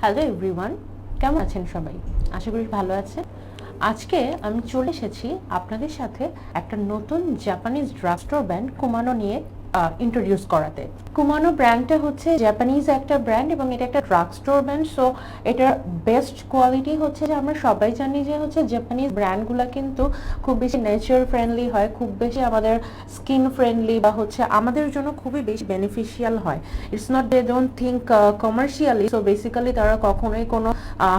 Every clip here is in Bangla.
হ্যালো এভরিওয়ান, কেমন আছেন সবাই? আশা করি ভালো আছেন। আজকে আমি চলে এসেছি আপনাদের সাথে একটা নতুন জাপানিজ ড্রাফটর ব্যান্ড কুমানো নিয়ে ইন্ট্রোডিউস করাতে। কুমানো ব্র্যান্ডটা হচ্ছে জাপানিজ একটা ব্র্যান্ড এবং এটা একটা ড্রাগ স্টোর ব্র্যান্ড সো এটার বেস্ট কোয়ালিটি হচ্ছে যে আমরা সবাই জানি যে হচ্ছে জাপানিজ ব্র্যান্ডগুলো কিন্তু খুব বেশি নেচার ফ্রেন্ডলি হয়, খুব বেশি আমাদের স্কিন ফ্রেন্ডলি বা হচ্ছে আমাদের জন্য খুবই বেশি বেনিফিশিয়াল হয়। It's not they don't think commercially so basically তারা কখনোই কোনো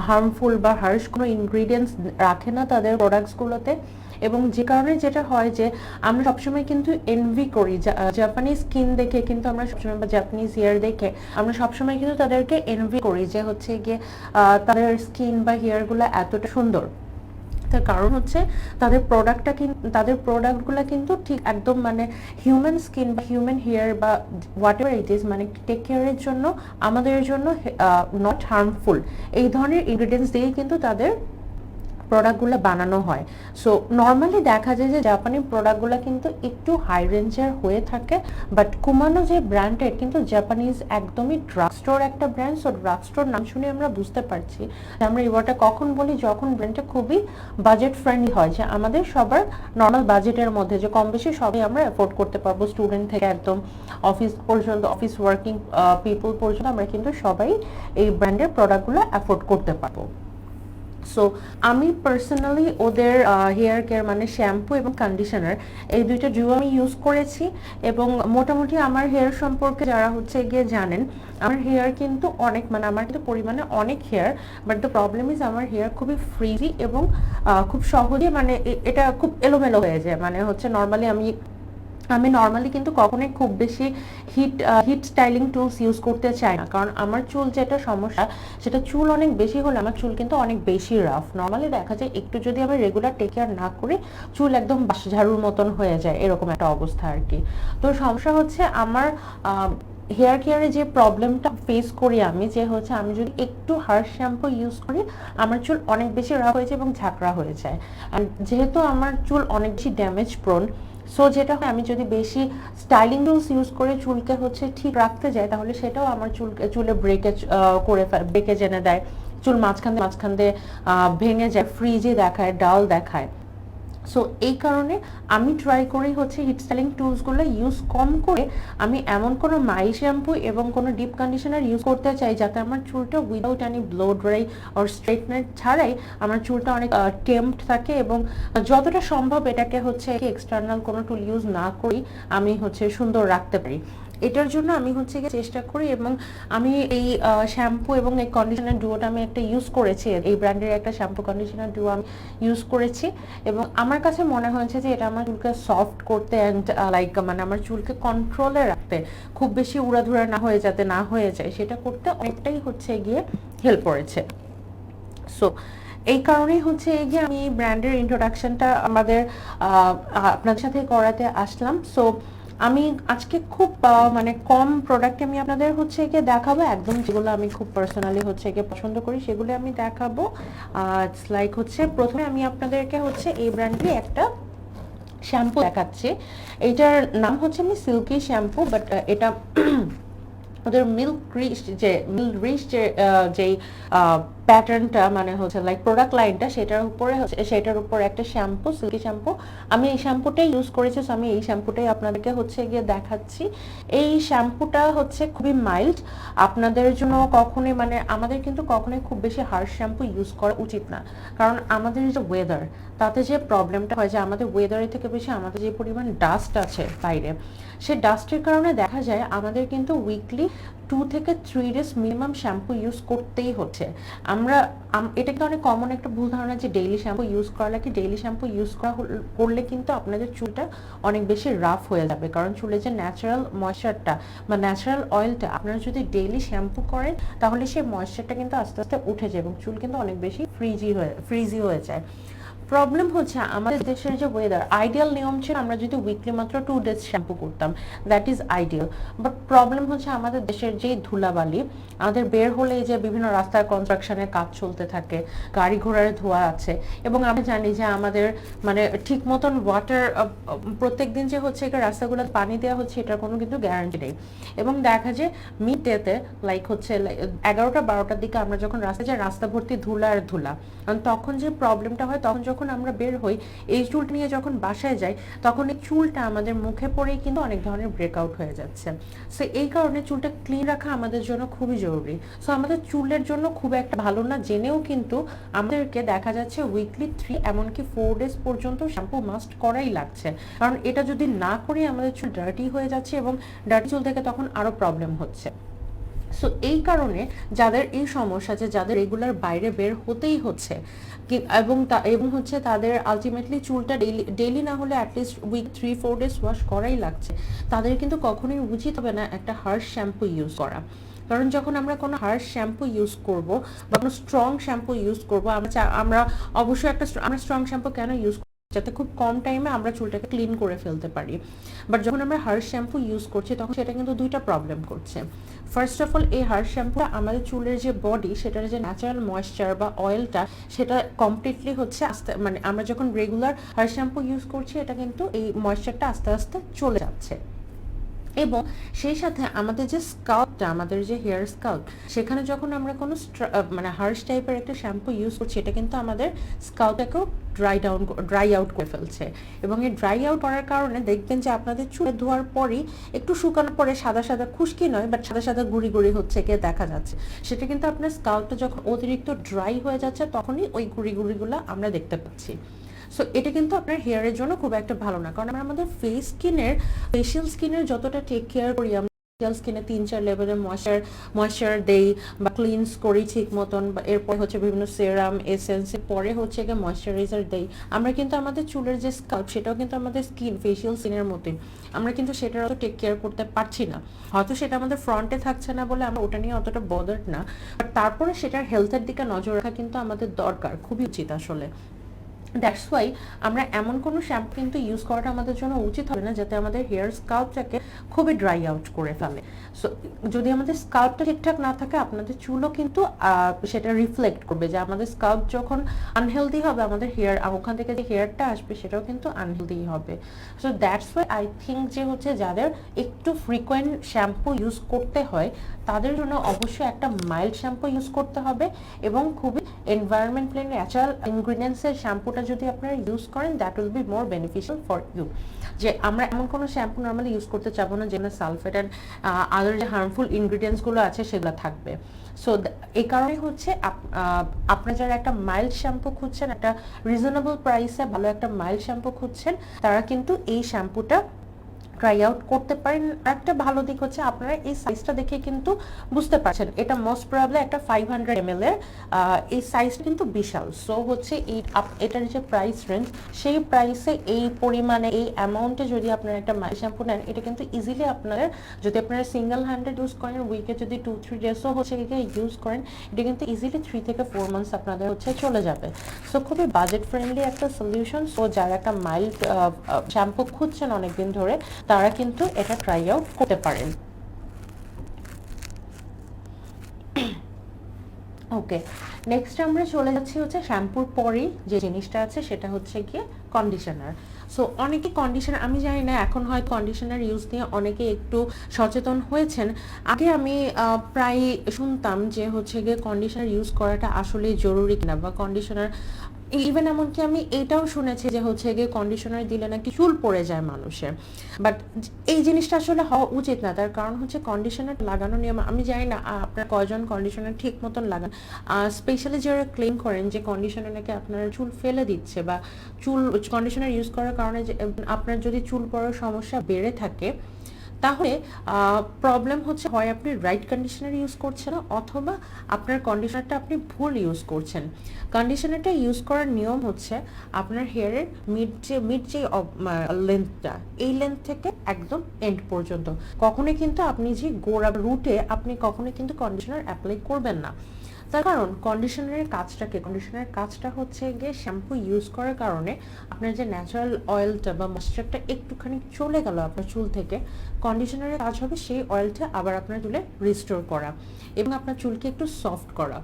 হার্মফুল বা হার্শ কোনো ইনগ্রিডিয়েন্টস রাখে না তাদের প্রোডাক্টসগুলোতে এবং যে কারণে যেটা হয় যে আমরা সবসময় কিন্তু এনভি করি। জাপানিজ স্কিন দেখে কিন্তু আমরা সবসময় বা জাপানিজ হেয়ার দেখে আমরা সবসময় কিন্তু তাদেরকে এনভি করি যে হচ্ছে গিয়ে তাদের স্কিন বা হেয়ারগুলো এতটা সুন্দর। তার কারণ হচ্ছে তাদের প্রোডাক্টটা কিন্তু তাদের প্রোডাক্টগুলো কিন্তু ঠিক একদম মানে হিউম্যান স্কিন বা হিউম্যান হেয়ার বা হোয়াট এভার ইট ইজ মানে টেক কেয়ারের জন্য, আমাদের জন্য নট হার্মফুল এই ধরনের ইনগ্রিডিয়েন্টস দিয়েই কিন্তু তাদের প্রোডাক্টগুলো বানানো হয়। সো নর্মালি দেখা যায় যে জাপানি প্রোডাক্টগুলো কিন্তু একটু হাই রেঞ্জের হয়ে থাকে বাট কুমানো যে ব্র্যান্ডের কিন্তু জাপানিজ একদমই ড্রাগ স্টোর একটা ব্র্যান্ড সো ড্রাগ স্টোর নাম শুনে আমরা বুঝতে পারছি। আমরা এই ওয়ার্ডটা কখন বলি? যখন ব্র্যান্ডটা খুবই বাজেট ফ্রেন্ডলি হয়, যে আমাদের সবার নর্মাল বাজেটের মধ্যে, যে কম বেশি সবই আমরা অ্যাফোর্ড করতে পারব স্টুডেন্ট থেকে একদম অফিস পর্যন্ত অফিস ওয়ার্কিং পিপল পর্যন্ত আমরা কিন্তু সবাই এই ব্র্যান্ডের প্রোডাক্টগুলো অ্যাফোর্ড করতে পারব। সো আমি পার্সোনালি ওদের হেয়ার কেয়ার মানে শ্যাম্পু এবং কন্ডিশনার এই দুইটা ডিও আমি ইউজ করেছি এবং মোটামুটি আমার হেয়ার সম্পর্কে যারা হচ্ছে গিয়ে জানেন, আমার হেয়ার কিন্তু অনেক মানে আমার কিন্তু পরিমাণে অনেক hair but the problem is আমার হেয়ার খুবই ফ্রিজি এবং খুব সহজে মানে এটা খুব এলোমেলো হয়ে যায়। মানে হচ্ছে নর্মালি আমি আমি নর্মালি কিন্তু কখনোই খুব বেশি heat heat styling tools use করতে চাই না। কারণ আমার চুল যেটা সমস্যা, সেটা চুল অনেক বেশি হলে আমার চুল কিন্তু অনেক বেশি রাফ নর্মালি দেখা যায় একটু যদি আমি রেগুলার টেক কেয়ার না করি, চুল একদম বাস ঝাড়ুর মতন হয়ে যায়, এরকম একটা অবস্থা আর কি। তো সমস্যা হচ্ছে আমার হেয়ার কেয়ারে যে প্রবলেমটা ফেস করি আমি, যে হচ্ছে আমি যদি একটু হার্শ শ্যাম্পু ইউজ করি, আমার চুল অনেক বেশি রাফ হয়ে যায় এবং ঝাঁকড়া হয়ে যায়। আর যেহেতু আমার চুল অনেক বেশি ড্যামেজ প্রোন সো যেটা হয়, আমি যদি বেশি স্টাইলিং রুলস ইউজ করে চুলকে হচ্ছে ঠিক রাখতে যাই, তাহলে সেটাও আমার চুল, চুলে ব্রেকেজ করে ব্রেকেজ এনে দেয়। চুল মাঝখান দিয়ে মাঝখান দিয়ে ভেঙে যায় ফ্রিজে দেখায়, ডাল দেখায়। সো এই কারণে আমি ট্রাই করি হচ্ছে হিট স্টাইলিং টুলসগুলো ইউজ কম করে আমি এমন কোনো মাই শ্যাম্পু এবং কোনো ডিপ কন্ডিশনার ইউজ করতে চাই যাতে আমার চুলটা without any blow dry or straightener ছাড়াই আমার চুলটা অনেক টেম্পড থাকে এবং যতটা সম্ভব এটাকে হচ্ছে এক্সটার্নাল কোনো টুল ইউজ না করি আমি হচ্ছে সুন্দর রাখতে পারি। এটার জন্য আমি হচ্ছে গিয়ে চেষ্টা করি এবং আমি এই শ্যাম্পু এবং এই কন্ডিশনার ডুয়োটা আমি একটা ইউজ করেছি। এই ব্র্যান্ডের একটা শ্যাম্পু কন্ডিশনার ডুয়ো আমি ইউজ করেছি এবং আমার কাছে মনে হয়েছে যে এটা আমার চুলকে সফট করতে অ্যান্ড লাইক মানে আমার চুলকে কন্ট্রোলে রাখতে খুব বেশি উড়াধুরা না হয়ে যাতে না হয়ে যায়, সেটা করতে অনেকটাই হচ্ছে গিয়ে হেল্প করেছে। সো এই কারণেই হচ্ছে এই যে আমি ব্র্যান্ডের ইন্ট্রোডাকশনটা আমাদের আপনাদের সাথে করাতে আসলাম। সো আমি আজকে খুব মানে কম প্রোডাক্ট আমি আপনাদের হচ্ছে একে দেখাবো। একদম যেগুলো আমি খুব পার্সোনালি হচ্ছে একে পছন্দ করি, সেগুলো আমি দেখাবো। ইটস লাইক হচ্ছে প্রথমে আমি আপনাদেরকে হচ্ছে এই ব্র্যান্ডের একটা শ্যাম্পু দেখাচ্ছি। এটার নাম হচ্ছে আমি সিল্কি শ্যাম্পু বাট এটা ওদের মিল্ক রিচ যে মিল্ক রিচ যে যেই প্যাটার্নটা মানে হচ্ছে লাইক প্রোডাক্ট লাইনটা সেটার উপরে হচ্ছে, সেটার উপর একটা শ্যাম্পু সিল্কি শ্যাম্পু আমি এই শ্যাম্পুটাই ইউজ করেছি আমি এই শ্যাম্পুটাই আপনাদেরকে হচ্ছে গিয়ে দেখাচ্ছি। এই শ্যাম্পুটা হচ্ছে খুবই মাইল্ড আপনাদের জন্য কখনোই মানে আমাদের কিন্তু কখনোই খুব বেশি হার্শ শ্যাম্পু ইউজ করা উচিত না। কারণ আমাদের যে ওয়েদার তাতে যে প্রবলেমটা হয় যে আমাদের ওয়েদারের থেকে বেশি আমাদের যে পরিমাণ ডাস্ট আছে বাইরে সে ডাস্টের কারণে দেখা যায় আমাদের কিন্তু উইকলি টু থেকে three days minimum shampoo use করতেই হচ্ছে। আমরা, আম- এটা কিন্তু অনেক কমন একটা ভুল ধারণা যে ডেইলি শ্যাম্পু ইউজ করা লাগে। ডেইলি শ্যাম্পু ইউজ করা করলে কিন্তু আপনাদের চুলটা অনেক বেশি রাফ হয়ে যাবে। কারণ চুলে যে ন্যাচারাল ময়শ্চারটা বা ন্যাচারাল অয়েলটা আপনারা যদি ডেইলি শ্যাম্পু করেন, তাহলে সেই ময়শ্চারটা কিন্তু আস্তে আস্তে উঠে যায় এবং চুল কিন্তু অনেক বেশি ফ্রিজি হয়ে ফ্রিজি হয়ে যায়। প্রবলেম হচ্ছে আমাদের দেশের যে ওয়েদার আইডিয়াল নিয়ম ছিল আমরা যদি উইকলি মাত্র টু ডেজ শ্যাম্পু করতাম। That is ideal but problem হচ্ছে আমাদের দেশের যে ধুলাবালি, আমাদের বের হলে যে বিভিন্ন রাস্তার কনস্ট্রাকশনের কাজ চলতে থাকে, গাড়ি ঘোড়ার ধোয়া আছে এবং আমরা জানি যে আমাদের মানে ঠিক মতন ওয়াটার প্রত্যেক দিন যে হচ্ছে এখানে রাস্তাগুলো পানি দেওয়া হচ্ছে এটার কোনো কিন্তু গ্যারান্টি নেই। এবং দেখা যায় মিড ডেতে লাইক হচ্ছে এগারোটা বারোটার দিকে আমরা যখন রাস্তায় যাই, রাস্তা ভর্তি ধুলা আর ধুলা। তখন যে প্রবলেমটা হয়, তখন যখন আমরা বের হই, এই চুলটা নিয়ে যখন বাসায় যাই, তখন এই চুলটা আমাদের মুখে পড়েই কিন্তু অনেক ধরনের ব্রেকআউট হয়ে যাচ্ছে। সো এই কারণে চুলটা ক্লিন রাখা আমাদের জন্য খুবই জরুরি। সো আমাদের চুলের জন্য খুব একটা ভালো না, জেনেও কিন্তু আমাদেরকে দেখা যাচ্ছে উইকলি থ্রি এমনকি ফোর ডেজ পর্যন্ত শ্যাম্পু মাস্ট করাই লাগছে। কারণ এটা যদি না করে আমাদের চুল ডার্টি হয়ে যাচ্ছে এবং ডার্টি চুল থেকে তখন আরও প্রবলেম হচ্ছে। সো এই কারণে যাদের এই সমস্যা যে যাদের রেগুলার বাইরে বের হতেই হচ্ছে এবং এবং হচ্ছে তাদের আলটিমেটলি চুলটা ডেইলি ডেইলি না হলে at least week three four days wash করাই লাগছে। তাদের কিন্তু কখনোই উচিত হবে না একটা হার্স শ্যাম্পু ইউজ করা। কারণ যখন আমরা কোনো হার্স শ্যাম্পু ইউজ করব বা কোনো স্ট্রং শ্যাম্পু ইউজ করব, আমরা আমরা অবশ্যই একটা আমরা স্ট্রং শ্যাম্পু কেন ইউজ যাতে খুব কম টাইমে আমরা চুলটাকে ক্লিন করে ফেলতে পারি। বাট যখন আমরা হার শ্যাম্পু ইউজ করছি, তখন সেটা কিন্তু দুইটা প্রবলেম করছে। ফার্স্ট অফ অল এই হার শ্যাম্পুটা আমাদের চুলের যে বডি সেটার যে ন্যাচারাল ময়েশ্চার বা অয়েলটা সেটা কমপ্লিটলি হচ্ছে আস্তে মানে আমরা যখন রেগুলার হার শ্যাম্পু ইউজ করছি, এটা কিন্তু এই ময়েশ্চারটা আস্তে আস্তে চলে যাচ্ছে। এবং সেই সাথে আমাদের যে স্কাল্পটা, আমাদের যে হেয়ার স্কাল্প, সেখানে যখন আমরা কোনো মানে হার্শ টাইপের একটা শ্যাম্পু ইউজ করছি, এটা কিন্তু আমাদের স্কাল্পটাকেও ড্রাই ডাউন ড্রাই আউট করে ফেলছে। এবং এই ড্রাই আউট করার কারণে দেখবেন যে আপনাদের চুলে ধোয়ার পরই একটু শুকানোর পরে সাদা সাদা খুশকি নয় বাট সাদা সাদা গুড়ি গুড়ি হচ্ছে কে দেখা যাচ্ছে। সেটা কিন্তু আপনার স্কাল্পটা যখন অতিরিক্ত ড্রাই হয়ে যাচ্ছে, তখনই ওই গুড়ি গুড়িগুলো আমরা দেখতে পাচ্ছি। সো এটা কিন্তু আপনার হেয়ারের জন্য খুব একটা ভালো না। কারণ আমরা আমাদের ফেস স্কিনের ফেশিয়াল স্কিনের যতটা টেক কেয়ার করি, আমরা স্কিনে তিন চার লেভেলের ময়শ্চার ময়শ্চার দেই বা ক্লিনস করি ঠিক মতন বা এরপর হচ্ছে বিভিন্ন সেরাম এসেন্সের পরে হচ্ছে গিয়ে ময়শ্চারাইজার দেই। আমরা কিন্তু আমাদের চুলের যে স্কাল্প সেটাও কিন্তু আমাদের স্কিন ফেশিয়াল স্কিনের মতোই। আমরা কিন্তু সেটার অত টেক কেয়ার করতে পারছি না। হয়তো সেটা আমাদের ফ্রন্টে থাকছে না বলে আমরা ওটা নিয়ে অতটা বদার্ড না। বাট তারপরে সেটার হেলথের দিকে নজর রাখা কিন্তু আমাদের দরকার, খুবই উচিত আসলে। দ্যাটস ওয়াই আমরা এমন কোনো শ্যাম্পু কিন্তু ইউজ করাটা আমাদের জন্য উচিত হবে না, যাতে আমাদের হেয়ার স্কাল্পটাকে খুবই ড্রাই আউট করে ফেলে। সো যদি আমাদের স্কাল্পটা ঠিকঠাক না থাকে, আপনাদের চুলও কিন্তু সেটা রিফ্লেক্ট করবে যে আমাদের স্কাল্প যখন আনহেলদি হবে, আমাদের হেয়ার ওখান থেকে যে হেয়ারটা আসবে, সেটাও কিন্তু আনহেলদি হবে। So that's why I think যে হচ্ছে যাদের একটু ফ্রিকোয়েন্ট শ্যাম্পু ইউজ করতে হয় তাদের জন্য অবশ্যই একটা মাইল্ড শ্যাম্পু ইউজ করতে হবে এবং খুবই এনভায়রনমেন্ট প্লেন ন্যাচারাল ইনগ্রিডিয়েন্টসের শ্যাম্পুটা যদি আপনারা ইউজ করেন that will be more beneficial for you যে আমরা এমন কোনো শ্যাম্পু নর্মালি ইউজ করতে চাবো না যেখানে সালফেট অ্যান্ড আদার যে হার্মফুল ইনগ্রিডিয়েন্টসগুলো আছে সেগুলো থাকবে। সো এই কারণে হচ্ছে আপনারা যারা একটা মাইল্ড শ্যাম্পু খুঁজছেন, একটা রিজনেবল প্রাইসে ভালো একটা মাইল্ড শ্যাম্পু খুঁজছেন, তারা কিন্তু এই শ্যাম্পুটা ট্রাই আউট করতে পারেন। একটা ভালো দিক হচ্ছে আপনারা এই সাইজটা দেখে কিন্তু বুঝতে পারছেন। এটা মোস্ট প্রবলি একটা ফাইভ হান্ড্রেড এম এর এই সাইজটা কিন্তু বিশাল। সো হচ্ছে এই এটার যে প্রাইস রেঞ্জ সেই প্রাইসে এই পরিমাণে, এই অ্যামাউন্টে যদি আপনারা একটা শ্যাম্পু নেন, এটা কিন্তু ইজিলি আপনারা, যদি আপনারা সিঙ্গেল হ্যান্ডেড ইউজ করেন উইকে যদি টু থ্রি ডেজও হচ্ছে ইউজ করেন, এটা কিন্তু ইজিলি থ্রি থেকে ফোর মান্থস আপনাদের হচ্ছে চলে যাবে। সো খুবই বাজেট ফ্রেন্ডলি একটা সলিউশন সো যারা একটা মাইল্ড শ্যাম্পু খুঁজছেন অনেকদিন ধরে তারা কিন্তু এটা ট্রাই আউট করতে পারেন। ওকে নেক্সট আমরা চলে যাচ্ছি হচ্ছে শ্যাম্পুর পরেই যে জিনিসটা আছে সেটা হচ্ছে গিয়ে কন্ডিশনার সো অনেকে কন্ডিশনার আমি জানি না, এখন হয় কন্ডিশনার ইউজ নিয়ে অনেকে একটু সচেতন হয়েছেন। আগে আমি প্রায় শুনতাম যে হচ্ছে গিয়ে কন্ডিশনার ইউজ করাটা আসলে জরুরি কিনা বা কন্ডিশনার ইভেন এমনকি আমি এটাও শুনেছি যে হচ্ছে গিয়ে কন্ডিশনার দিলে নাকি চুল পড়ে যায় মানুষের। বাট এই জিনিসটা আসলে হওয়া উচিত না। তার কারণ হচ্ছে কন্ডিশনার লাগানো নিয়ম, আমি জানি না আপনার কয়জন কন্ডিশনার ঠিক মতন লাগান। স্পেশালি যারা ক্লেম করেন যে কন্ডিশনার নাকি আপনার চুল ফেলে দিচ্ছে বা চুল কন্ডিশনার ইউজ করার কারণে আপনার যদি চুল পড়ার সমস্যা বেড়ে থাকে তাহলে প্রবলেম হচ্ছে হয় আপনি রাইট কন্ডিশনার ইউজ করছেন, অথবা আপনার কন্ডিশনারটা আপনি ভুল ইউজ করছেন। কন্ডিশনারটা ইউজ করার নিয়ম হচ্ছে আপনার হেয়ারের মিড যে মিড যে লেন্থটা এই লেন্থ থেকে একদম এন্ড পর্যন্ত। কখনোই কিন্তু আপনি যে গোড়া রুটে আপনি কখনোই কিন্তু কন্ডিশনার অ্যাপ্লাই করবেন না। তার কারণ কন্ডিশনারের কাজটাকে কন্ডিশনারের কাজটা হচ্ছে গিয়ে শ্যাম্পু ইউজ করার কারণে আপনার যে ন্যাচারাল অয়েলটা বা ময়শ্চারটা একটুখানি চলে গেল আপনার চুল থেকে কন্ডিশনারের কাজ হবে সেই অয়েলটা আবার আপনার চুলে রিস্টোর করা এবং আপনার চুলকে একটু সফট করা।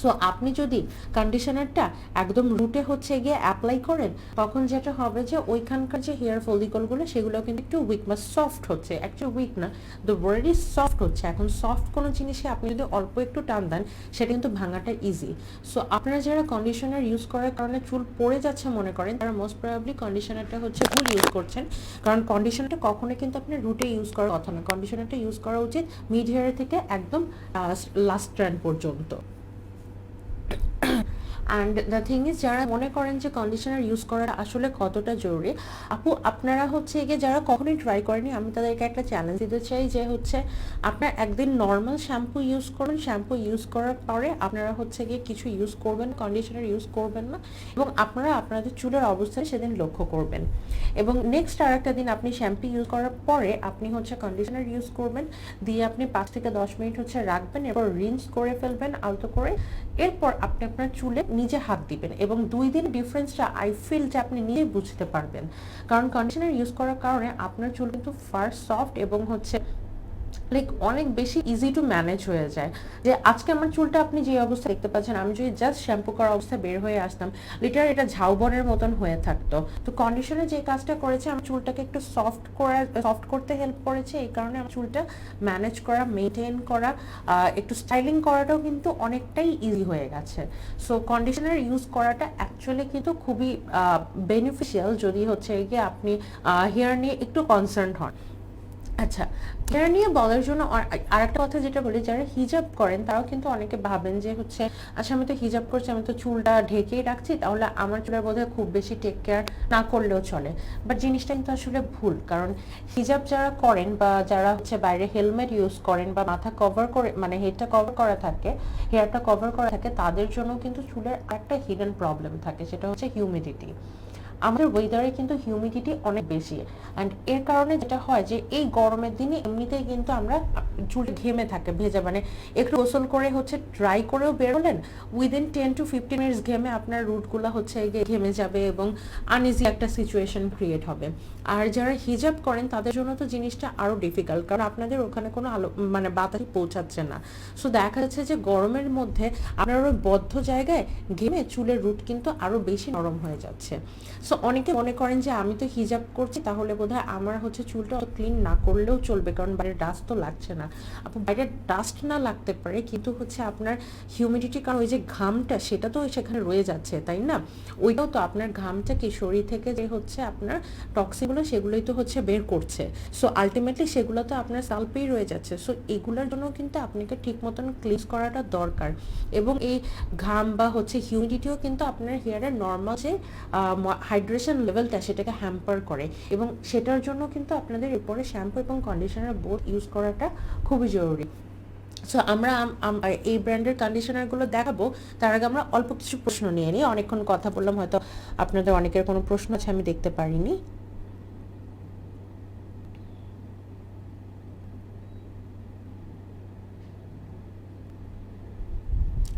সো আপনি যদি কন্ডিশনারটা একদম রুটে হচ্ছে গিয়ে অ্যাপ্লাই করেন, তখন যেটা হবে যে ওইখানকার যে হেয়ার ফলিকলগুলো সেগুলো কিন্তু একটু উইক বা সফট হচ্ছে। অ্যাকচুয়ালি উইক না দ্য ওয়ার্ড ইজ সফট হচ্ছে। এখন সফট কোনো জিনিসে আপনি যদি অল্প একটু টান দেন, সেটা কিন্তু ভাঙাটা ইজি সো আপনারা যারা কন্ডিশনার ইউজ করার কারণে চুল পড়ে যাচ্ছে মনে করেন, তারা মোস্ট প্রবাবলি কন্ডিশনারটা হচ্ছে ভুল ইউজ করছেন। কারণ কন্ডিশনারটা কখনোই কিন্তু আপনি রুটে ইউজ করার কথা না। কন্ডিশনারটা ইউজ করা উচিত মিড হেয়ার থেকে একদম লাস্ট ট্র্যান্ড পর্যন্ত। অ্যান্ড দ্য থিং ইজ যারা মনে করেন যে কন্ডিশনার ইউজ করা আসলে কতটা জরুরি, আপু, আপনারা হচ্ছে গিয়ে যারা কখনোই ট্রাই করেনি আমি তাদেরকে একটা চ্যালেঞ্জ দিতে চাই যে হচ্ছে আপনার একদিন নর্মাল শ্যাম্পু ইউজ করুন। শ্যাম্পু ইউজ করার পরে আপনারা হচ্ছে গিয়ে কিছু ইউজ করবেন কন্ডিশনার ইউজ করবেন না, এবং আপনারা আপনাদের চুলের অবস্থায় সেদিন লক্ষ্য করবেন। এবং নেক্সট আর একটা দিন আপনি শ্যাম্পু ইউজ করার পরে আপনি হচ্ছে কন্ডিশনার ইউজ করবেন, দিয়ে আপনি পাঁচ থেকে দশ মিনিট হচ্ছে রাখবেন, এরপর রিন্স করে ফেলবেন আলতো করে। এরপর আপনি আপনার চুলে নিজে হাত দিবেন এবং দুই দিন ডিফারেন্সটা আই ফিল যে আপনি নিজেই বুঝতে পারবেন। কারণ কন্ডিশনার ইউজ করার কারণে আপনার চুল কিন্তু ফার্স্ট সফট এবং হচ্ছে লাইক অনেক বেশি ইজি টু ম্যানেজ হয়ে যায়। যে আজকে আমার চুলটা আপনি যে অবস্থা দেখতে পাচ্ছেন, আমি যদি জাস্ট শ্যাম্পু করা অবস্থায় বের হয়ে আসতাম লিটার এটা ঝাউবনের মতন হয়ে থাকতো। তো কন্ডিশনে যে কাজটা করেছে, আমার চুলটাকে একটু সফট করা সফট করতে হেল্প করেছে, এই কারণে আমার চুলটা ম্যানেজ করা মেনটেন করা একটু স্টাইলিং করাটাও কিন্তু অনেকটাই ইজি হয়ে গেছে। সো কন্ডিশনার ইউজ করাটা অ্যাকচুয়ালি কিন্তু খুবই বেনিফিশিয়াল যদি হচ্ছে গিয়ে আপনি হেয়ার নিয়ে একটু কনসার্ন হন। আচ্ছা হেয়ার নিয়ে বলার জন্য আর একটা কথা যেটা বলি, যারা হিজাব করেন, তারাও কিন্তু অনেকে ভাবেন যে হচ্ছে আচ্ছা আমি তো হিজাব করছি, আমি তো চুলটা ঢেকেই রাখছি, তাহলে আমার চুলের বোধহয় খুব বেশি টেক কেয়ার না করলেও চলে। বাট জিনিসটা কিন্তু আসলে ভুল, কারণ হিজাব যারা করেন বা যারা হচ্ছে বাইরে হেলমেট ইউজ করেন বা মাথা কভার করে মানে হেডটা কভার করা থাকে হেয়ারটা কভার করা থাকে, তাদের জন্য কিন্তু চুলের একটা হিডেন প্রবলেম থাকে, সেটা হচ্ছে হিউমিডিটি আমাদের ওয়েদারে কিন্তু হিউমিডিটি অনেক বেশি। অ্যান্ড এর কারণে যেটা হয় যে, এই গরমের দিনে এমনিতেই কিন্তু আমরা চুল ঘেমে থাকে, ভেজা মানে একটু গোসল করে হচ্ছে ড্রাই করেও বেরোলেন within ten to fifteen minutes ঘেমে আপনার রুটগুলো হচ্ছে ঘেমে যাবে এবং আনইজি একটা সিচুয়েশন ক্রিয়েট হবে। আর যারা হিজাব করেন, তাদের জন্য তো জিনিসটা আরও ডিফিকাল্ট কারণ আপনাদের ওখানে কোনো আলো মানে বাতাসই পৌঁছাচ্ছে না। সো দেখা যাচ্ছে যে গরমের মধ্যে আপনার ওই বদ্ধ জায়গায় ঘেমে চুলের রুট কিন্তু আরও বেশি নরম হয়ে যাচ্ছে। সো অনেকে মনে করেন যে আমি তো হিজাব করছি, তাহলে বোধহয় আমার হচ্ছে চুলটা ক্লিন না করলেও চলবে, কারণ বাইরে ডাস্ট তো লাগছে না। আপনার বাইরে ডাস্ট না লাগতে পারে, কিন্তু হচ্ছে আপনার হিউমিডিটি কারণ ওই যে ঘামটা, সেটা তো সেখানে রয়ে যাচ্ছে, তাই না? ওইটাও তো আপনার ঘামটা কি শরীর থেকে যে হচ্ছে আপনার টক্সিগুলো সেগুলোই তো হচ্ছে বের করছে। সো আলটিমেটলি সেগুলো তো আপনার সালপেই রয়ে যাচ্ছে। সো এগুলোর জন্য কিন্তু আপনাকে ঠিক মতন ক্লিন করাটা দরকার। এবং এই ঘাম বা হচ্ছে হিউমিডিটিও কিন্তু আপনার হেয়ারের নর্মাল যে হাইড্রেশন লেভেলটা সেটাকে হ্যাম্পার করে। এবং সেটার জন্য কিন্তু আপনাদের এরপরে শ্যাম্পু এবং কন্ডিশনার বোথ ইউজ করাটা খুবই জরুরি। সো আমরা এই ব্র্যান্ডের কন্ডিশনারগুলো দেখাবো, তার আগে আমরা অল্প কিছু প্রশ্ন নিয়ে নিই। অনেকক্ষণ কথা বললাম, হয়তো আপনাদের অনেকের কোনো প্রশ্ন আছে, আমি দেখতে পারিনি।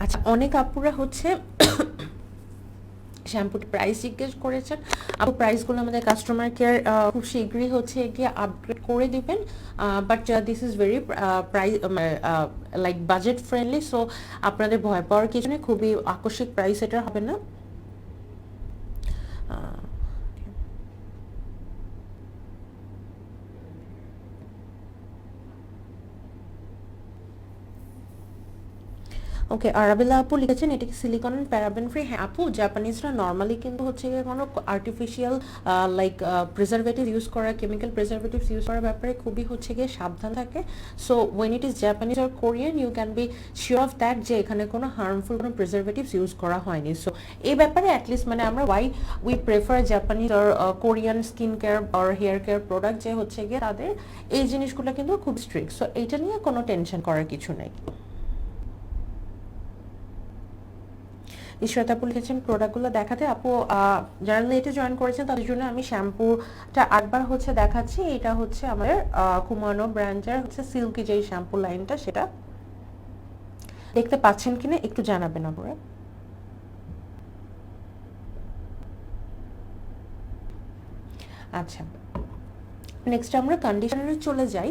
আচ্ছা অনেক আপুরা হচ্ছে শ্যাম্পুর প্রাইস জিজ্ঞেস করেছেন। আপু প্রাইসগুলো আমাদের কাস্টমার কেয়ার খুব শীঘ্রই হচ্ছে গিয়ে আপগ্রেড করে দিবেন। But this is very price like budget friendly so আপনাদের ভয় পাওয়ার কিছু নেই। খুবই আকস্মিক প্রাইস এটা হবে না। ওকে আরাবিলা আপু লিখেছেন এটা কি সিলিকন অ্যান্ড প্যারাবেন ফ্রি হ্যাঁ আপু জাপানিজরা নর্মালি কিন্তু হচ্ছে গিয়ে কোনো আর্টিফিশিয়াল লাইক প্রিজারভেটিভ ইউজ করা কেমিক্যাল প্রিজারভেটিভ ইউজ করার ব্যাপারে খুবই হচ্ছে গিয়ে সাবধান থাকে। So when it is Japanese R Korean you can be sure of that যে এখানে কোনো হার্মফুল কোনো প্রিজারভেটিভস ইউজ করা হয়নি। সো এই ব্যাপারে অ্যাটলিস্ট মানে আমরা ওয়াই উই প্রেফার জাপানিজ আর কোরিয়ান স্কিন কেয়ার আর হেয়ার কেয়ার প্রোডাক্ট যে হচ্ছে গিয়ে তাদের এই জিনিসগুলো কিন্তু খুব স্ট্রিক্ট সো এইটা নিয়ে কোনো টেনশন করার কিছু নেই। ঈশ্বরতা আপু লিখেছেন প্রোডাক্টগুলো দেখাতে। আপু যারা লেটে জয়েন করেছেন, তাদের জন্য আমি শ্যাম্পুটা আটবার হচ্ছে দেখাচ্ছি। এটা হচ্ছে আমাদের কুমানো ব্র্যান্ডের হচ্ছে সিল্কি যেই শ্যাম্পু লাইনটা সেটা। দেখতে পাচ্ছেন কিনা একটু জানাবেন আপনারা আচ্ছা নেক্সট আমরা কন্ডিশনারে চলে যাই।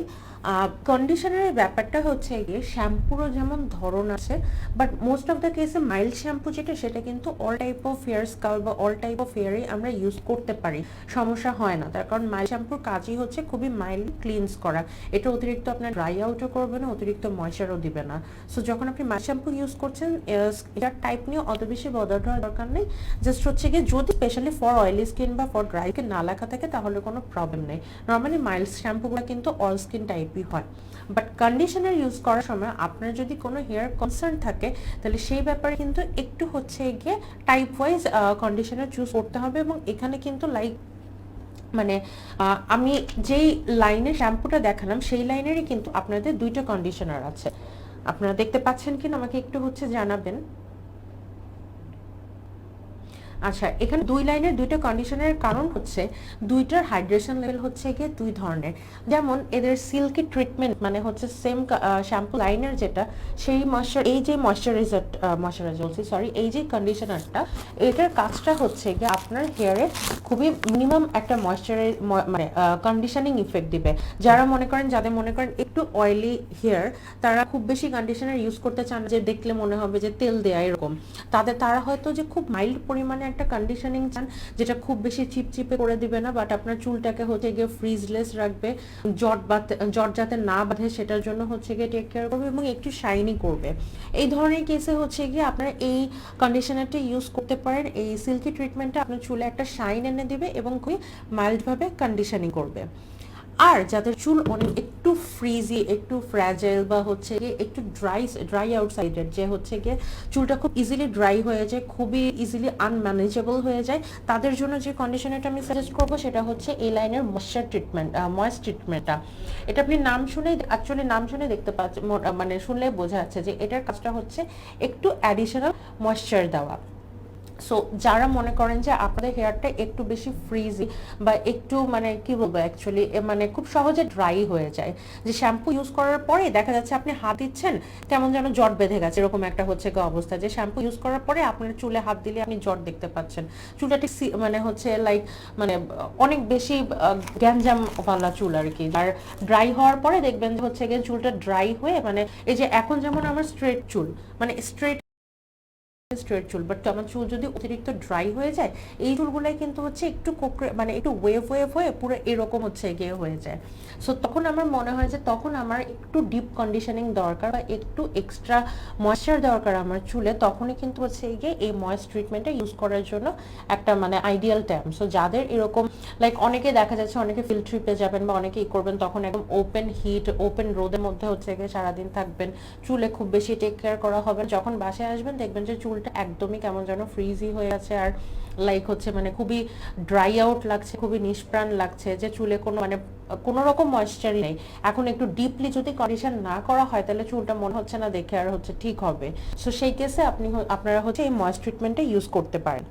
কন্ডিশনারের ব্যাপারটা হচ্ছে গিয়ে শ্যাম্পুরও যেমন ধরন আছে বাট মোস্ট অফ দ্য কেসে মাইল্ড শ্যাম্পু যেটা, সেটা কিন্তু all type of hair scalp বা অল টাইপ অফ হেয়ারই আমরা ইউজ করতে পারি। সমস্যা হয় না। তার কারণ মাইল্ড শ্যাম্পুর কাজই হচ্ছে খুবই মাইল্ড ক্লিনস করা। এটা অতিরিক্ত আপনার ড্রাই আউটও করবে না, অতিরিক্ত ময়শ্চারও দিবে না। সো যখন আপনি মাইল্ড শ্যাম্পু ইউজ করছেন এটার টাইপ নিয়ে অত বেশি বদল হওয়ার দরকার নেই। জাস্ট হচ্ছে গিয়ে যদি স্পেশালি ফর অয়েলি স্কিন বা ফর ড্রাই স্কিন না লেখা থাকে, তাহলে কোনো প্রবলেম নেই। নর্মালি মাইল্ড শ্যাম্পুগুলো কিন্তু অল স্কিন টাইপই হয়। বাট কন্ডিশনার ইউজ করার সময় আপনার যদি কোনো হেয়ার কনসার্ন থাকে, তাহলে সেই ব্যাপারে কিন্তু একটু হচ্ছে গিয়ে টাইপ ওয়াইজ কন্ডিশনার চুজ করতে হবে এবং এখানে কিন্তু লাইক মানে আমি যেই লাইনে শ্যাম্পুটা দেখালাম, সেই লাইনেরই কিন্তু আপনাদের দুইটা কন্ডিশনার আছে। আপনারা দেখতে পাচ্ছেন কিনা আমাকে একটু হচ্ছে জানাবেন। আচ্ছা এখানে দুই লাইনের দুইটা কন্ডিশনের কারণ হচ্ছে দুইটার হাইড্রেশন লেভেল হচ্ছে গিয়ে দুই ধরনের। যেমন এদের সিল্কি ট্রিটমেন্ট মানে হচ্ছে সেম শ্যাম্পু লাইনের যেটা, সেই ময়শ্চার এই যে ময়শ্চারাইজার ময়শ্চারাইজার বলছি সরি এই যে কন্ডিশনারটা এটার কাজটা হচ্ছে গিয়ে আপনার হেয়ারে খুবই মিনিমাম একটা ময়শ্চারাইজ মানে কন্ডিশনিং ইফেক্ট দিবে। যারা মনে করেন, যাদের মনে করেন একটু অয়েলি হেয়ার তারা খুব বেশি কন্ডিশনার ইউজ করতে চান যে দেখলে মনে হবে যে তেল দেয়া এরকম। তাদের তারা হয়তো যে খুব মাইল্ড পরিমাণে একটা কন্ডিশনিং চান যেটা খুব বেশি চিপচিপে করে দিবে না বাট আপনার চুলটাকে হচ্ছে গিয়ে ফ্রিজলেস রাখবে। জট বাঁধতে জট যাতে না বাঁধে সেটার জন্য হচ্ছে গিয়ে টেক কেয়ার করবে এবং একটু শাইনি করবে। এই ধরনের কেসে হচ্ছে গিয়ে আপনার এই কন্ডিশনারটা ইউজ করতে পারেন। এই সিল্কি ট্রিটমেন্টটা আপনার চুলে একটা শাইন এনে দিবে এবং খুবই মাইল্ডভাবে কন্ডিশনিং করবে। আর যাদের চুল অনেক একটু ফ্রিজি একটু ফ্র্যাজাইল বা হচ্ছে গিয়ে একটু ড্রাই ড্রাই আউটসাইডের যে হচ্ছে গিয়ে চুলটা খুব ইজিলি ড্রাই হয়ে যায়, খুবই ইজিলি আনম্যানেজেবল হয়ে যায়, তাদের জন্য যে কন্ডিশনারটা আমি সাজেস্ট করব সেটা হচ্ছে এই লাইনের ময়শ্চার ট্রিটমেন্ট ময়েস্ট ট্রিটমেন্টটা এটা আপনি নাম শুনেই অ্যাকচুয়ালি নাম শুনে দেখতে পাচ্ছেন মানে শুনলে বোঝা যাচ্ছে যে এটার কাজটা হচ্ছে একটু অ্যাডিশনাল ময়েশ্চার দেওয়া। সো যারা মনে করেন যে আপনাদের হেয়ারটা একটু বেশি ফ্রিজি বা একটু মানে কি বলব অ্যাকচুয়ালি মানে খুব সহজে ড্রাই হয়ে যায়। যে শ্যাম্পু ইউজ করার পরে দেখা যাচ্ছে আপনি হাত দিচ্ছেন কেমন যেন জট বেঁধে গেছে এরকম একটা হচ্ছে অবস্থা। যে শ্যাম্পু ইউজ করার পরে আপনার চুলে হাত দিলে আপনি জট দেখতে পাচ্ছেন। চুলটা ঠিক মানে হচ্ছে লাইক মানে অনেক বেশি আহ, গ্যাঞ্জাম চুল আর কি আর ড্রাই হওয়ার পরে দেখবেন যে হচ্ছে গিয়ে চুলটা ড্রাই হয়ে মানে এই যে এখন যেমন আমার স্ট্রেট চুল মানে স্ট্রেট স্ট্রেট চুল বাট আমার চুল যদি অতিরিক্ত ড্রাই হয়ে যায়, এই চুলগুলাই কিন্তু হচ্ছে একটু মানে একটু ওয়েভ ওয়েভ হয়ে পুরো এরকম হচ্ছে গিয়ে হয়ে যায়। সো তখন আমার মনে হয় যে তখন আমার একটু ডিপ কন্ডিশনিং দরকার বা একটু এক্সট্রা ময়েশ্চার দরকার আমার চুলে, তখনই কিন্তু হচ্ছে এই ট্রিটমেন্টটা ইউজ করার জন্য একটা মানে আইডিয়াল টাইম সো যাদের এরকম লাইক অনেকে দেখা যাচ্ছে অনেকে ফিল্ড ট্রিপে যাবেন বা অনেকে ই করবেন, তখন একদম ওপেন হিট ওপেন রোদের মধ্যে হচ্ছে গিয়ে সারাদিন থাকবেন, চুলে খুব বেশি টেক কেয়ার করা হবে যখন বাসায় আসবেন দেখবেন যে চুলটা একদমই কেমন যেন ফ্রিজি হয়ে আছে আর লাইক হচ্ছে মানে খুবই ড্রাই আউট লাগছে, খুবই নিষ্প্রাণ লাগছে যে চুলে কোনো মানে কোনো রকম ময়েশ্চারই নেই। এখন একটু ডিপলি যদি কন্ডিশন না করা হয় তাহলে চুলটা মনে হচ্ছে না দেখে আর হচ্ছে ঠিক হবে। সো সেই কেসে আপনি আপনারা হচ্ছে এই ময়েস্ট ট্রিটমেন্টটা ইউজ করতে পারেন।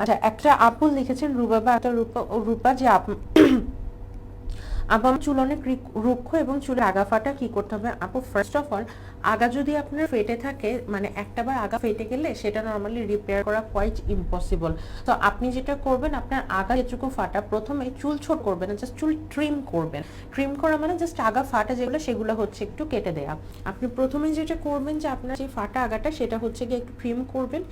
আচ্ছা একটা আপুল লিখেছেন, রূপা বা একটা রূপা রূপা যে আপ আপু আমার চুল অনেক রুক্ষ এবং চুলের আগা ফাটা কি করতে হবে? আপু ফার্স্ট অফ অল আগা যদি আপনার ফেটে থাকে মানে একটা বার আগা ফেটে গেলে সেটা নর্মালি রিপেয়ার করা কোয়াইট ইম্পসিবল তো আপনি যেটা করবেন, আপনার আগা যেটুকু ফাটা, প্রথমে চুল ছোট করবেন জাস্ট চুল ট্রিম করবেন। ট্রিম করা মানে জাস্ট আগা ফাটা যেগুলো, সেগুলো হচ্ছে একটু কেটে দেয়া। আপনি প্রথমে যেটা করবেন যে আপনার যে ফাটা আগাটা, সেটা হচ্ছে গিয়ে একটু ট্রিম করবেন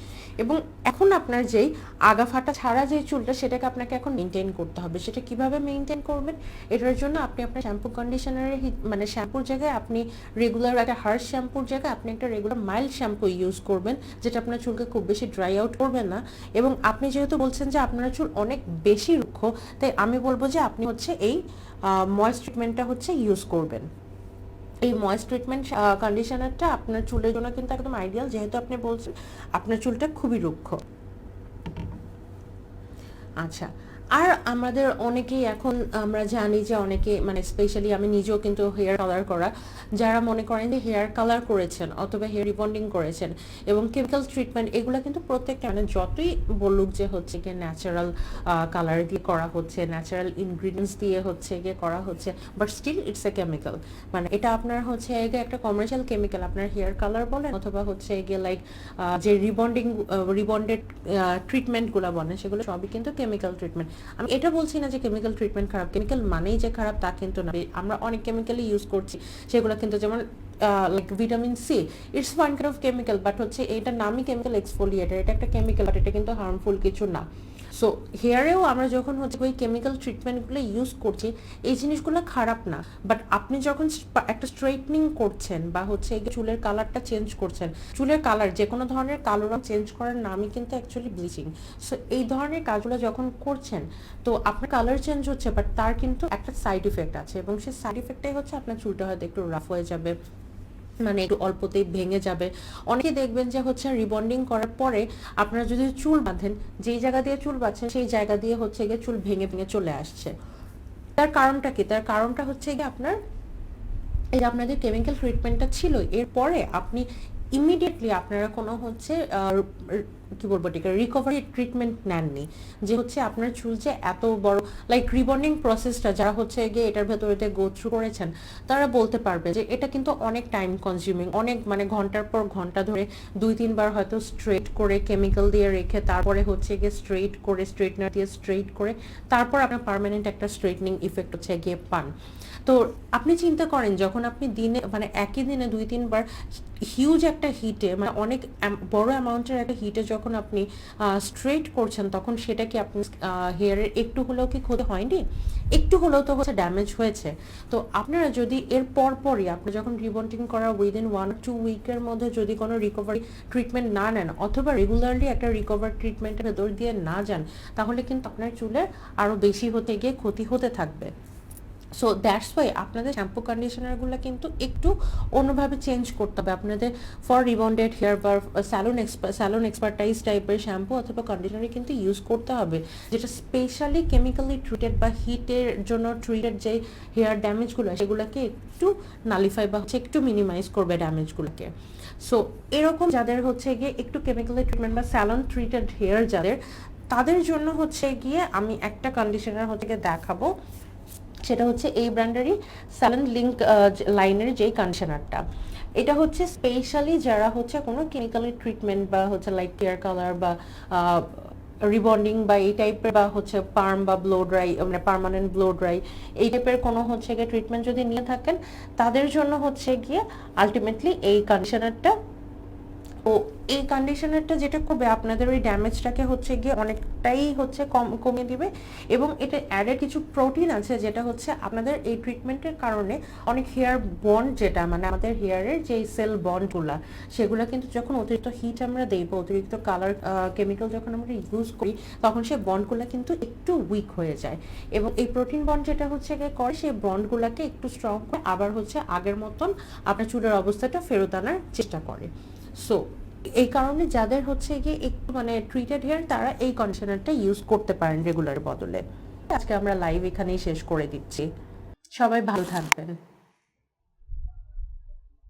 এবং এখন আপনার যেই আগা ফাটা ছাড়া যে চুলটা, সেটাকে আপনাকে এখন মেনটেন করতে হবে। সেটা কীভাবে মেনটেন করবেন? এটার জন্য আপনি আপনার শ্যাম্পু কন্ডিশনারের মানে শ্যাম্পুর জায়গায় আপনি রেগুলার একটা হার্শ শ্যাম্পুর জায়গায় আপনি একটা রেগুলার মাইল্ড শ্যাম্পু ইউজ করবেন, যেটা আপনার চুলকে খুব বেশি ড্রাই আউট করবে না। এবং আপনি যেহেতু বলছেন যে আপনার চুল অনেক বেশি রুক্ষ, তাই আমি বলব যে আপনি হচ্ছে এই ময়েস্ট ট্রিটমেন্টটা হচ্ছে ইউজ করবেন। এই ময়েস্ট ট্রিটমেন্ট কন্ডিশনারটা আপনার চুলের জন্য কিন্তু একদম আইডিয়াল যেহেতু আপনি বলছেন আপনার চুলটা খুবই রুক্ষ। আচ্ছা আর আমাদের অনেকেই এখন আমরা জানি যে অনেকে মানে স্পেশালি আমি নিজেও কিন্তু হেয়ার কালার করা, যারা মনে করেন যে হেয়ার কালার করেছেন অথবা হেয়ার রিবন্ডিং করেছেন এবং কেমিক্যাল ট্রিটমেন্ট এগুলো কিন্তু প্রত্যেকটা মানে যতই বলুক যে হচ্ছে গিয়ে ন্যাচারাল কালার দিয়ে করা হচ্ছে ন্যাচারাল ইনগ্রিডিয়েন্টস দিয়ে হচ্ছে গিয়ে করা হচ্ছে but still it's a chemical মানে এটা আপনার হচ্ছে একটা কমার্শিয়াল কেমিক্যাল আপনার হেয়ার কালার বলেন অথবা হচ্ছে গিয়ে লাইক যে রিবন্ডিং রিবন্ডেড ট্রিটমেন্টগুলো বলেন, সেগুলো সবই কিন্তু কেমিক্যাল ট্রিটমেন্ট আমি এটা বলছি না যে কেমিক্যাল ট্রিটমেন্ট খারাপ। কেমিক্যাল মানেই যে খারাপ তা কিন্তু না। আমরা অনেক কেমিক্যালই ইউজ করছি। সেগুলো কিন্তু যেমন like vitamin C it's one kind of chemical but হচ্ছে এটা নামই কেমিক্যাল এক্সফোলিয়েটার এটা একটা কেমিক্যাল বাট এটা কিন্তু হার্মফুল কিছু না। সো হেয়ারেও আমরা যখন হচ্ছে ওই কেমিক্যাল ট্রিটমেন্টগুলো ইউজ করছি, এই জিনিসগুলো খারাপ না। বাট আপনি যখন একটা স্ট্রেটনিং করছেন বা হচ্ছে চুলের কালারটা চেঞ্জ করছেন, চুলের কালার যে কোনো ধরনের কালো রং চেঞ্জ করার নামই কিন্তু অ্যাকচুয়ালি ব্লিচিং সো এই ধরনের কাজগুলো যখন করছেন, তো আপনার কালার চেঞ্জ হচ্ছে বাট তার কিন্তু একটা সাইড ইফেক্ট আছে এবং সেই সাইড ইফেক্টটাই হচ্ছে আপনার চুলটা হয়তো একটু রাফ হয়ে যাবে। মানে একটু অল্পতেই ভেঙে যাবে। অনেকে দেখবেন যে হচ্ছে রিবন্ডিং করার পরে আপনারা যদি চুল বাঁধেন, যেই জায়গা দিয়ে চুল বাঁধছেন, সেই জায়গা দিয়ে হচ্ছে গিয়ে চুল ভেঙে ভেঙে চলে আসছে। তার কারণটা কি? তার কারণটা হচ্ছে গিয়ে আপনার, এই আপনাদের কেমিক্যাল ট্রিটমেন্টটা ছিল, এরপরে আপনি ইমিডিয়েটলি আপনারা কোনো হচ্ছে কি বলব এটাকে রিকভারি ট্রিটমেন্ট নেননি। যে হচ্ছে আপনার চুল যে এত বড় লাইক রিবন্ডিং প্রসেসটা যারা হচ্ছে গিয়ে এটার ভেতরেতে গো থ্রু করেছেন, তারা বলতে পারবে যে এটা কিন্তু অনেক টাইম কনজিউমিং অনেক মানে ঘণ্টার পর ঘণ্টা ধরে দুই, তিনবার হয়তো স্ট্রেট করে কেমিক্যাল দিয়ে রেখে তারপরে হচ্ছে গিয়ে স্ট্রেট করে স্ট্রেটনার দিয়ে স্ট্রেট করে তারপর আপনার পার্মানেন্ট একটা স্ট্রেটনিং ইফেক্ট হচ্ছে গিয়ে পান। তো আপনি চিন্তা করেন, যখন আপনি দিনে মানে একই দিনে দুই, তিনবার হিউজ একটা হিটে মানে অনেক বড় অ্যামাউন্টের একটা হিটে যখন আপনি স্ট্রেট করছেন তখন সেটা কি আপনি হেয়ারের একটু হলেও কি ক্ষতি হয়নি? একটু হলেও তো হচ্ছে ড্যামেজ হয়েছে। তো আপনারা যদি এর পর পরই আপনি যখন রিবন্টিং করা উইদিন ওয়ান টু উইকের মধ্যে যদি কোনো রিকভারি ট্রিটমেন্ট না নেন, অথবা রেগুলারলি একটা রিকভার ট্রিটমেন্টের ভেতর দিয়ে না যান, তাহলে কিন্তু আপনার চুলের আরও বেশি হতে গিয়ে ক্ষতি হতে থাকবে। সো দ্যাটস ওয়াই আপনাদের শ্যাম্পু কন্ডিশনারগুলো কিন্তু একটু অন্যভাবে চেঞ্জ করতে হবে। আপনাদের ফর রিবন্ডেড হেয়ার বা স্যালন স্যালন এক্সপার্টাইজ টাইপের শ্যাম্পু অথবা কন্ডিশনার কিন্তু ইউজ করতে হবে। যেটা স্পেশালি কেমিক্যালি ট্রিটেড বা হিটের জন্য ট্রিটেড যে হেয়ার ড্যামেজগুলো সেগুলোকে একটু নালিফাই বা হচ্ছে একটু মিনিমাইজ করবে ড্যামেজগুলোকে সো এরকম যাদের হচ্ছে গিয়ে একটু কেমিক্যালি ট্রিটমেন্ট বা স্যালন ট্রিটেড হেয়ার যাদের, তাদের জন্য হচ্ছে গিয়ে আমি একটা কন্ডিশনার হচ্ছে গিয়ে দেখাবো। সেটা হচ্ছে এই ব্র্যান্ডেরই স্যালেন লিঙ্ক লাইনের যেই কন্ডিশনারটা এটা হচ্ছে স্পেশালি যারা হচ্ছে কোনো কেমিক্যালি ট্রিটমেন্ট বা হচ্ছে লাইক হেয়ার কালার বা রিবন্ডিং বা এই টাইপের বা হচ্ছে পার্ম বা ব্লো ড্রাই মানে পার্মানেন্ট ব্লো ড্রাই এই টাইপের কোনো হচ্ছে গিয়ে ট্রিটমেন্ট যদি নিয়ে থাকেন, তাদের জন্য হচ্ছে গিয়ে আলটিমেটলি এই কন্ডিশনারটা তো এই কন্ডিশনারটা যেটা করবে, আপনাদের ওই ড্যামেজটাকে হচ্ছে গিয়ে অনেকটাই হচ্ছে কম, কমিয়ে দিবে এবং এটা অ্যাডেড কিছু প্রোটিন আছে যেটা হচ্ছে আপনাদের এই ট্রিটমেন্টের কারণে অনেক হেয়ার বন্ড যেটা মানে আমাদের হেয়ারের যে সেল বন্ডগুলো সেগুলো কিন্তু যখন অতিরিক্ত হিট আমরা দেই বা অতিরিক্ত কালার কেমিক্যাল যখন আমরা ইউজ করি, তখন সেই বন্ডগুলো কিন্তু একটু উইক হয়ে যায় এবং এই প্রোটিন বন্ড যেটা হচ্ছে গিয়ে করে, সেই বন্ডগুলোকে একটু স্ট্রং করে আবার হচ্ছে আগের মতন আপনার চুলের অবস্থাটা ফেরত আনার চেষ্টা করে। সো এই কারণে যাদের হচ্ছে গিয়ে একটু মানে ট্রিটেড হেয়ার তারা এই কন্ডিশনারটা ইউজ করতে পারেন রেগুলার বদলে। আজকে আমরা লাইভ এখানেই শেষ করে দিচ্ছি। সবাই ভালো থাকবেন।